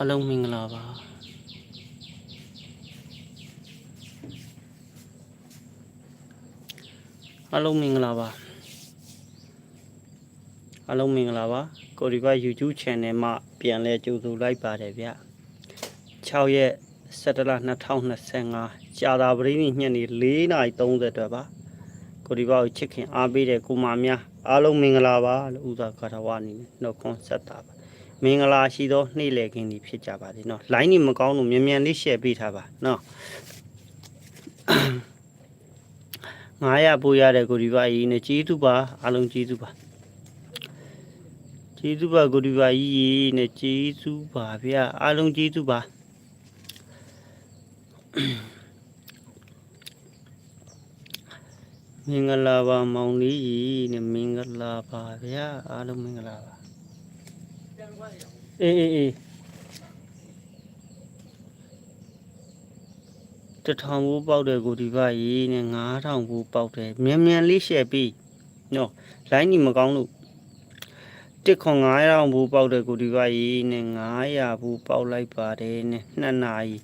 အားလုံးမင်္ဂလာပါအားလုံးမင်္ဂလာပါအားလုံးမင်္ဂလာပါကိုဒီဘ YouTube Channel မှာပြန်လဲကြိုဆိုလိုက်ပါတယ်ဗျ6ရက်17လ2025ကြာတာပရိနိညနေ4:30အတွက်ပါကိုဒီဘကိုချစ်ခင်အားပေးတဲ့ကိုမများအားလုံးမင်္ဂလာပါလို့ဥသာကာထဝအနေနဲ့နှုတ်ခွန်းဆက်တာပါ မင်္ဂလာရှိသောနေ့လည်ခင်းဒီဖြစ်ကြပါစေနော် line နေမကောင်းလို့မြန်မြန်လေး share ပေးထားပါနော်900ပို့ရတဲ့ကိုဒီပါအီနဲ့ကျေးဇူးပါအားလုံးကျေးဇူးပါကျေးဇူးပါကိုဒီပါအီနဲ့ကျေးဇူးပါဗျာအားလုံးကျေးဇူးပါမင်္ဂလာပါမောင်လေးနဲ့မင်္ဂလာပါဗျာအားလုံးမင်္ဂလာပါ အေးအေးအေးတထောင်ဘူးပေါက်တဲ့ကိုဒီပါရေးနဲ့9000ဘူးပေါက်တယ်မြန်မြန်လေးရှယ်ပြီးနော်လိုင်းကြီးမကောင်းလို့တစ်ခွန်9000ဘူးပေါက်တဲ့ကိုဒီပါရေးနဲ့900ဘူးပေါက်လိုက်ပါတယ်နဲ့2နာရီ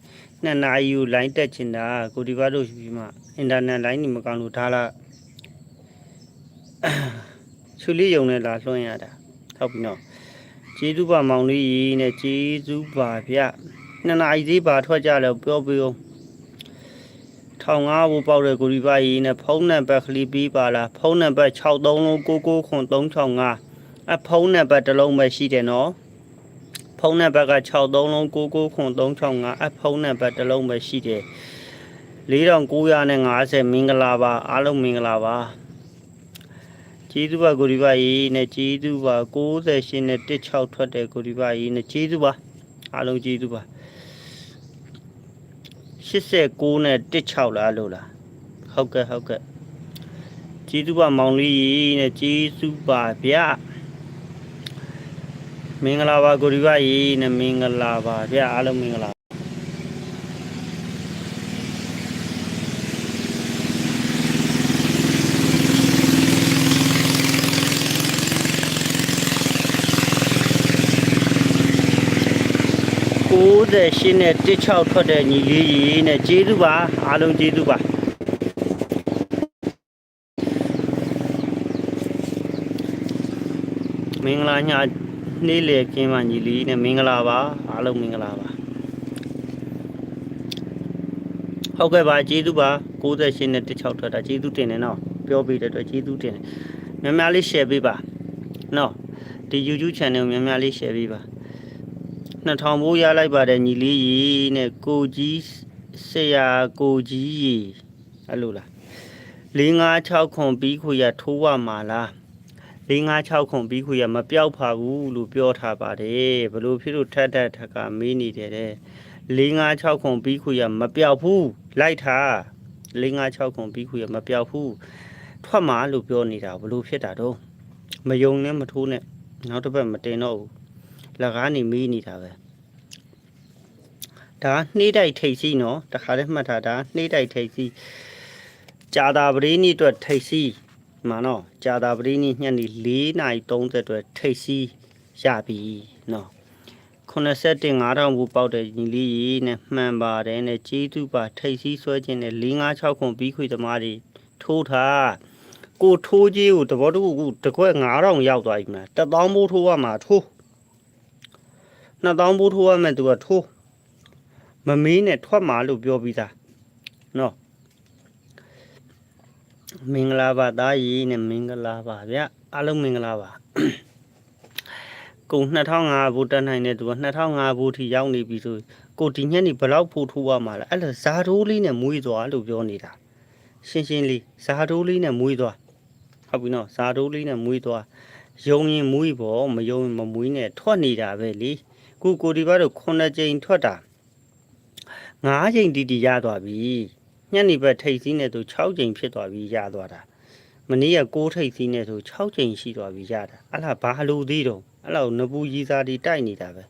2နာရီကိုလိုင်းတက်ချင်တာကိုဒီပါတို့ပြီးမှအင်တာနက်လိုင်းကြီးမကောင်းလို့ဒါလာချူလေးယုံနဲ့လာလွှင့်ရတာဟုတ်ပြီနော် ကျေးဇူးပါမောင်လေးရေနဲ့ကျေးဇူးပါဗျနှစ်နာရီသေးပါထွက်ကြလဲပြောပြအောင်ထောင်ငါးဘူပေါက်တဲ့ကိုရီပါရေနဲ့ဖုန်းနံပါတ်ကလေးပြီးပါလားဖုန်းနံပါတ်63လုံး99ခွန်365အဖုန်းနံပါတ်တစ်လုံးပဲရှိတယ်နော်ဖုန်းနံပါတ်က63လုံး99ခွန်365အဖုန်းနံပါတ်တစ်လုံးပဲရှိတယ်4950မင်္ဂလာပါအားလုံးမင်္ဂလာပါ ကျေးဇူးပါကိုဒီပါရေးနဲ့ကျေးဇူးပါ68နဲ့16ထွက်တဲ့ကိုဒီပါရေးနဲ့ကျေးဇူးပါအားလုံးကျေးဇူးပါ89နဲ့16လားလို့လားဟုတ်ကဲ့ဟုတ်ကဲ့ကျေးဇူးပါမောင်လေးရေးနဲ့ကျေးဇူးပါဗျမင်္ဂလာပါကိုဒီပါရေးနဲ့မင်္ဂလာပါဗျအားလုံးမင်္ဂလာ 68နဲ့16ထွက်တဲ့ညီလေးရေးနဲ့ကျေးဇူးပါအားလုံးကျေးဇူးပါမင်္ဂလာညနေ့လေကင်းပါညီလေးနဲ့မင်္ဂလာပါအားလုံးမင်္ဂလာပါဟုတ်ကဲ့ပါကျေးဇူးပါ68နဲ့16ထွက်တာကျေးဇူးတင်တယ်နော်ပြောပေးတဲ့အတွက်ကျေးဇူးတင်တယ်များများလေး share ပေးပါနော်ဒီ YouTube channel ကိုများများလေး share ပေးပါ 2000ဘိုးရလိုက်ပါတယ်ညီလေးရီနဲ့ကိုကြီးဆရာကိုကြီးရီအဲ့လိုလား556ခွန်ပြီးခွေရထိုးရမှာလား556ခွန်ပြီးခွေရမပြောက်ပါဘူးလို့ပြောထားပါတယ်ဘလို့ဖြစ်လို့ထက်ထက်ထက်ကမေးနေတယ်တဲ့556ခွန်ပြီးခွေရမပြောက်ဘူးလိုက်ထား556ခွန်ပြီးခွေရမပြောက်ဘူးထွက်မှာလို့ပြောနေတာဘလို့ဖြစ်တာတော့မယုံနဲ့မထိုးနဲ့နောက်တစ်ပတ်မတင်တော့ဘူး လကားနေမေးနေတာပဲဒါနှေးတိုက်ထိတ်စီနော်တခါတည်းမှတ်ထားတာနှေးတိုက်ထိတ်စီကြာတာပရိနိအတွက်ထိတ်စီမှာနော်ကြာတာပရိနိညနေ4:30အတွက်ထိတ်စီရပြီနော်87 9000ဘူးပေါက်တဲ့ညီလေးကြီးနဲ့မှန်ပါတယ်နဲ့ကြီးသူပါထိတ်စီဆွဲခြင်းနဲ့456ခွန်ပြီးခွေသမားတွေထိုးထားကိုထိုးကြီးကိုတဘောတကူတကွက်9000ရောက်သွားပြီမလား1000ဘိုးထိုးရမှာထိုး နှစ်တောင်းပိုးထိုးရမယ်သူကထိုးမမေးနဲ့ထွက်มาလို့ပြောပြီးသားနော်မင်္ဂလာပါသားကြီးနဲ့မင်္ဂလာပါဗျအားလုံးမင်္ဂလာပါကို2005ဘူးတက်နိုင်တဲ့သူက2005ဘူးထိရောက်နေပြီဆိုကိုဒီညက်နေဘယ်လောက်ဖိုးထိုးရမှာလဲအဲ့လိုဇာတိုးလေးနဲ့မွေးသွားလို့ပြောနေတာရှင်းရှင်းလေးဇာတိုးလေးနဲ့မွေးသွားဟုတ်ပြီနော်ဇာတိုးလေးနဲ့မွေးသွားယုံရင်မွေးပေါ့မယုံရင်မမွေးနဲ့ထွက်နေတာပဲလေ ခုကိုဒီဘက်တော့9ကြိမ်ထွက်တာ9ကြိမ်တီတီရသွားပြီညနေဘက်ထိတ်စီးနဲ့သူ6ကြိမ်ဖြစ်သွားပြီရသွားတာမနေ့က6ထိတ်စီးနဲ့သူ6ကြိမ်ရှိသွားပြီရတာအဲ့လားဘာလို့သေးတော့အဲ့လောက်နဘူးကြီးစားတီတိုက်နေတာပဲ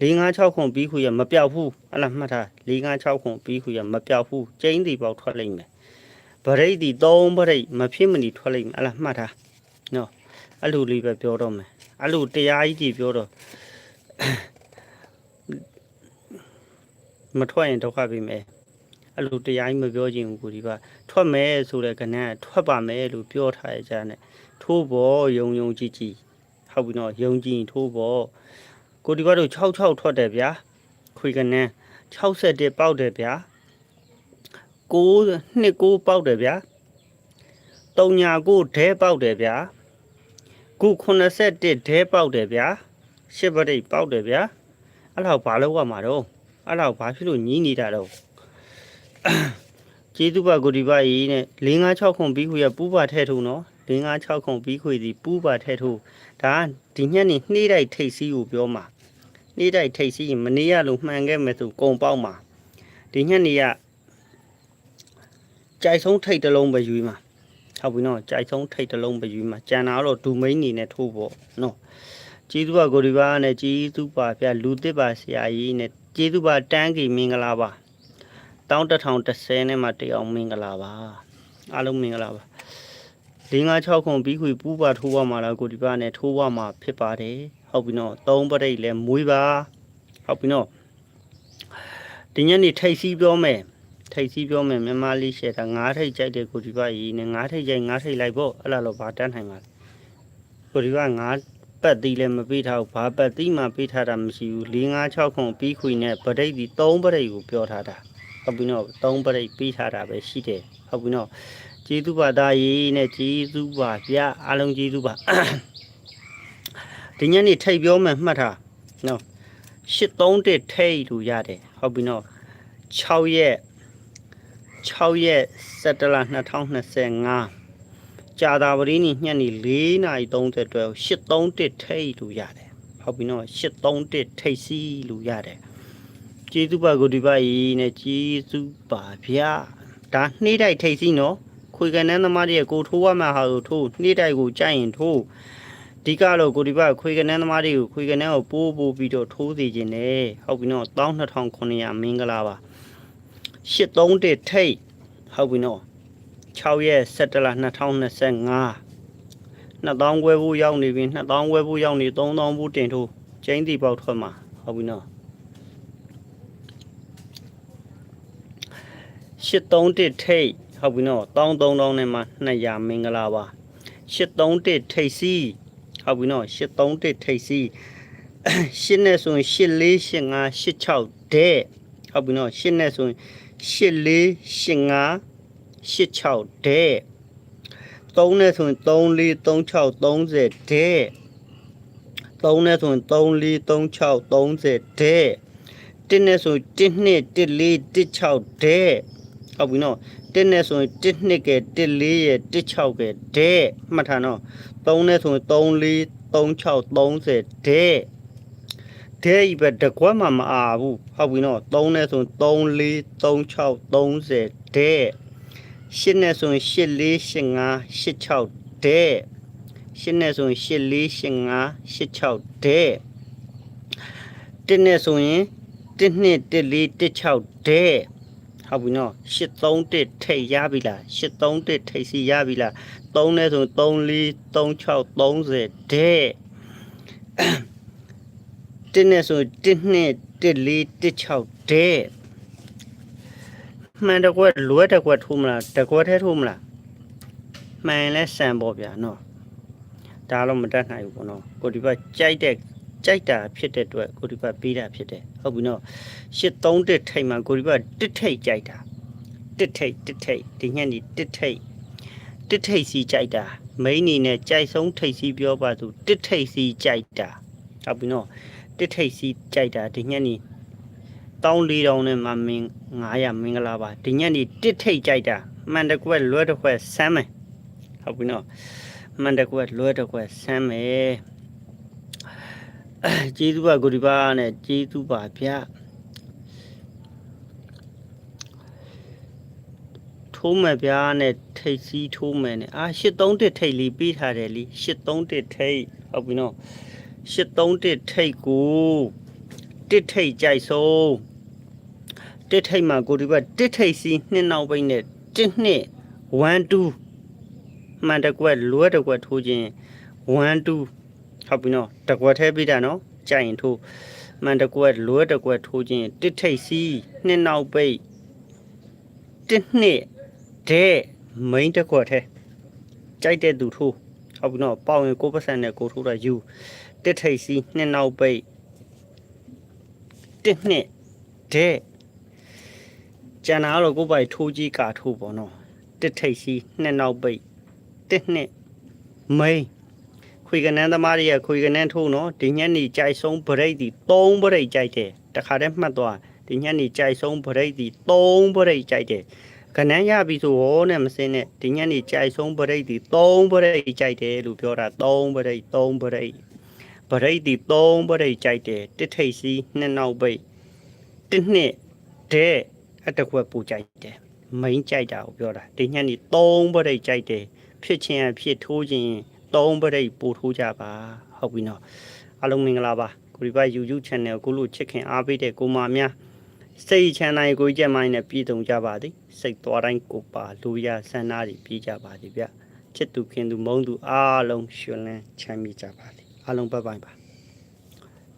456ခွန်ပြီးခွေရမပြောက်ဘူးအဲ့လားမှတ်ထား456ခွန်ပြီးခွေရမပြောက်ဘူးကျင်းတီပေါက်ထွက်လိမ့်မယ်ဗရိတ်တီ3ဗရိတ်မဖြစ်မနေထွက်လိမ့်မယ်အဲ့လားမှတ်ထားနော်အဲ့လိုလေးပဲပြောတော့မယ်အဲ့လိုတရားကြီးကြီးပြောတော့ မထွက်ရင်ဒုက္ခပေးမယ်အဲ့လိုတရားကြီးမပြောချင်ဘူးကိုဒီပါထွက်မယ်ဆိုတဲ့ကဏ္ဍကထွက်ပါမယ်လို့ပြောထားရကြတယ်ထိုးပေါ်ယုံယုံကြည်ကြည်ဟုတ်ပြီနော်ယုံကြည်ရင်ထိုးပေါ်ကိုဒီကတော့66ထွက်တယ်ဗျာခွေကဏ္ဍ61ပေါက်တယ်ဗျာ9နှစ်9ပေါက်တယ်ဗျာ3ညာ9ဒဲပေါက်တယ်ဗျာခု81ဒဲပေါက်တယ်ဗျာ ရှစ်ပရိတ်ပေါက်တယ်ဗျာအဲ့လောက်ဘာလို့ရမှာတော့အဲ့လောက်ဘာဖြစ်လို့ညီးနေတာတော့ကျေးဇူးပါကိုဒီပါကြီးနဲ့556ခုပြီးခွေရပူးပါထဲထုံနော်556ခုပြီးခွေစီပူးပါထဲထုဒါဒီညက်နေနှေးတိုက်ထိတ်စီးကိုပြောမှာနှေးတိုက်ထိတ်စီးရင်မနေရလို့မှန်ခဲ့မယ်ဆိုကုံပေါက်မှာဒီညက်နေကကြိုက်ဆုံးထိတ်တစ်လုံးပဲယူမှာဟုတ်ပြီနော်ကြိုက်ဆုံးထိတ်တစ်လုံးပဲယူမှာကြံတာတော့ဒူမိန်နေနဲ့ထိုးပေါ့နော် ကျေးဇူးပါကိုဒီပါနဲ့ကျေးဇူးပါဗျာလူတစ်ပါဆရာကြီးနဲ့ကျေးဇူးပါတန်းကီမင်္ဂလာပါတောင်း1030နဲ့မှတအောင်မင်္ဂလာပါအားလုံးမင်္ဂလာပါ556ခုပြီးခွေပူးပါထိုးပါမှာလားကိုဒီပါနဲ့ထိုးပါမှာဖြစ်ပါတယ်ဟုတ်ပြီနော်သုံးပရိတ်လဲမွေးပါဟုတ်ပြီနော်ဒီညနေထိတ်စီးပြောမယ်ထိတ်စီးပြောမယ်မြန်မာလေးရှယ်တာငါးထိတ်ကြိုက်တယ်ကိုဒီပါကြီးနဲ့ငါးထိတ်ကြိုက်ငါးထိတ်လိုက်ပေါ့အဲ့လားတော့ဗာတန်းနိုင်ပါလဲကိုဒီပါငါး ပတ်သီးလည်းမပေးထားဘူးဘာပတ်သီးမှပေးထားတာမရှိဘူး၄၅6ခုပြီးခွေနဲ့ဗရိတ်ဒီ3ဗရိတ်ကိုပြောထားတာဟုတ်ပြီနော်3ဗရိတ်ပေးထားတာပဲရှိတယ်ဟုတ်ပြီနော်ကျေးဇူးပါသားရေးနဲ့ကျေးဇူးပါဗျာအားလုံးကျေးဇူးပါဒီညနေထိတ်ပြောမှမှတ်ထားနော်831ထိတ်လို့ရတယ်ဟုတ်ပြီနော်6ရက်6ရက်17လ2025 ကြာတာပရင်းညညနေ4နာရီ30အတွက်831ထိတ်လို့ရတယ်ဟုတ်ပြီနော်831ထိတ်စီလို့ရတယ်ကျေးဇူးပါကိုဒီပါကြီးနဲ့ကျေးဇူးပါဗျာဒါနှေးတိုက်ထိတ်စီနော်ခွေကန်နန်းသမားတွေကိုထိုးရမှာဟာကိုထိုးနှေးတိုက်ကိုကြိုက်ရင်ထိုးဒီကတော့ကိုဒီပါခွေကန်နန်းသမားတွေကိုခွေကန်နန်းကိုပိုးပိုးပြီးတော့ထိုးစီခြင်းနဲ့ဟုတ်ပြီနော်12900မင်္ဂလာပါ831ထိတ်ဟုတ်ပြီနော် 6ရက်17လ2025 2000ခွဲဖို့ရောက်နေပြီ2000ခွဲဖို့ရောက်နေ3000ဘူးတင်ထိုးကျင်းတီပေါက်ထွက်မှာဟုတ်ပြီနော်831ထိတ်ဟုတ်ပြီနော်13000နဲ့မှ200မင်္ဂလာပါ831ထိတ်စီဟုတ်ပြီနော်831ထိတ်စီရှင်းနဲ့ဆိုရင်8485 86တဲ့ဟုတ်ပြီနော်ရှင်းနဲ့ဆိုရင်8485 86တဲ့3နဲ့ဆိုရင်34 36 30တဲ့3နဲ့ဆိုရင်34 36 30တဲ့1နဲ့ဆိုရင်1နှစ်1 4 1 6တဲ့ဟုတ်ပြီနော်1နဲ့ဆိုရင်1နှစ်ကဲ1 4ရဲ့1 6ကဲတဲ့မှတ်ထားနော်3နဲ့ဆိုရင်34 36 30တဲ့တဲ့ဤပဲတကွက်မှမအားဘူးဟုတ်ပြီနော်3နဲ့ဆိုရင်34 36 30တဲ့ ရှစ်နဲ့ဆိုရင်ရှစ်လေးရှစ်ငါရှစ်6တဲ့ရှစ်နဲ့ဆိုရင်ရှစ်လေးရှစ်ငါရှစ်6တဲ့တစ်နဲ့ဆိုရင်တစ်နှစ်တစ်လေးတစ်6တဲ့ဟုတ်ပြီနော်ရှစ်3တစ်ထိတ်ရပြီလားရှစ်3တစ်ထိတ်စီရပြီလား3နဲ့ဆိုရင်3 4 3 6 30တဲ့တစ်နဲ့ဆိုရင်တစ်နှစ်တစ်လေးတစ်6တဲ့ မှန်တကွက်လွဲတကွက်ထိုးမလားတကွက်ထဲထိုးမလားမှန်လဲဆန်ပေါ့ဗျာနော်ဒါတော့မတတ်နိုင်ဘူးပေါ့နော်ကိုဒီဘက်ကြိုက်တဲ့ကြိုက်တာဖြစ်တဲ့အတွက်ကိုဒီဘက်ပေးတာဖြစ်တယ်ဟုတ်ပြီနော်ရှစ်သုံးတစ်ထိတ်မှကိုဒီဘက်တစ်ထိတ်ကြိုက်တာတစ်ထိတ်တစ်ထိတ်ဒီညက်นี่တစ်ထိတ်တစ်ထိတ်စီကြိုက်တာမိန်းနေနဲ့ကြိုက်ဆုံးထိတ်စီပြောပါသူတစ်ထိတ်စီကြိုက်တာဟုတ်ပြီနော်တစ်ထိတ်စီကြိုက်တာဒီညက်นี่ 14000နဲ့မှမင်း900မင်္ဂလာပါဒီညက်နေတစ်ထိတ်ကြိုက်တာမှန်တကွက်လွဲတကွက်ဆမ်းမယ်ဟုတ်ပြီနော်မှန်တကွက်လွဲတကွက်ဆမ်းမယ်ကျေးဇူးပါကိုဒီပါနဲ့ကျေးဇူးပါဗျာထိုးမယ်ဗျာနဲ့ထိတ်စီးထိုးမယ်နဲ့အာ83တစ်ထိတ်လေးပေးထားတယ်လ ी83 တစ်ထိတ်ဟုတ်ပြီနော်83တစ်ထိတ်ကိုတစ်ထိတ်ကြိုက်ဆုံး တစ်ထိတ်မှာကိုဒီဘက်တစ်ထိတ်စီနှစ်နောက်ပိတ်နဲ့တစ်နှစ်1 2မှန်တကွက်လွဲတကွက်ထိုးခြင်း1 2ဟုတ်ပြီနော်တကွက်ထဲပြတာနော်ကြိုက်ရင်ထိုးမှန်တကွက်လွဲတကွက်ထိုးခြင်းတစ်ထိတ်စီးနှစ်နောက်ပိတ်တစ်နှစ်တဲ့မိန်တကွက်ထဲကြိုက်တဲ့သူထိုးဟုတ်ပြီနော်ပေါင်ရင်ကိုပတ်စံနဲ့ကိုထိုးတာယူတစ်ထိတ်စီးနှစ်နောက်ပိတ်တစ်နှစ်တဲ့ ကျန်တာကတော့ကိုယ်ပိုင်ထိုးကြီးကာထိုးပေါ့နော်တစ်ထိတ်စီးနှစ်နောက်ပိတ်တစ်နှစ်မိန်ခွေကနန်းသမားတွေရဲ့ခွေကနန်းထိုးနော်ဒီညနေကြိုက်ဆုံးဗရိတ်ဒီ3ဗရိတ်ကြိုက်တယ်တခါတည်းမှတ်သွားဒီညနေကြိုက်ဆုံးဗရိတ်ဒီ3ဗရိတ်ကြိုက်တယ်ကနန်းရပြီဆိုဟောနဲ့မစင်းနဲ့ဒီညနေကြိုက်ဆုံးဗရိတ်ဒီ3ဗရိတ်ကြိုက်တယ်လို့ပြောတာ3ဗရိတ်3ဗရိတ်ဗရိတ်ဒီ3ဗရိတ်ကြိုက်တယ်တစ်ထိတ်စီနှစ်နောက်ပိတ်တစ်နှစ်တဲ့ အတစ်ခွက်ပူကြိုက်တယ်မိန်ကြိုက်တာကိုပြောတာဒီညနေ3ဗရိတ်ကြိုက်တယ်ဖြစ်ချင်းအဖြစ်ထိုးခြင်းသုံးပရိတ်ပို့ထိုးကြပါဟုတ်ပြီနော်အားလုံးမင်္ဂလာပါကိုရီပါ YouTube channel ကိုလို့ချစ်ခင်အားပေးတဲ့ကိုမများစိတ်ချမ်းသာရေးကိုကြက်မိုင်းနဲ့ပြည်တုံကြပါသည်စိတ်သွားတိုင်းကိုပါလူရဆန္ဒတွေပြေးကြပါသည်ဗျချစ်သူခင်သူမုန်းသူအားလုံးရှင်လန်းချမ်းမြေ့ကြပါသည်အားလုံးပတ်ပိုင်ပါ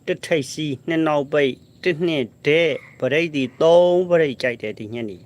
တစ်ထိတ်စီနှစ်နောက်ပိတ် တစ်နှစ်တဲ့ပရိတ်ဒီသုံးပရိတ်ကြိုက်တယ်ဒီညနေ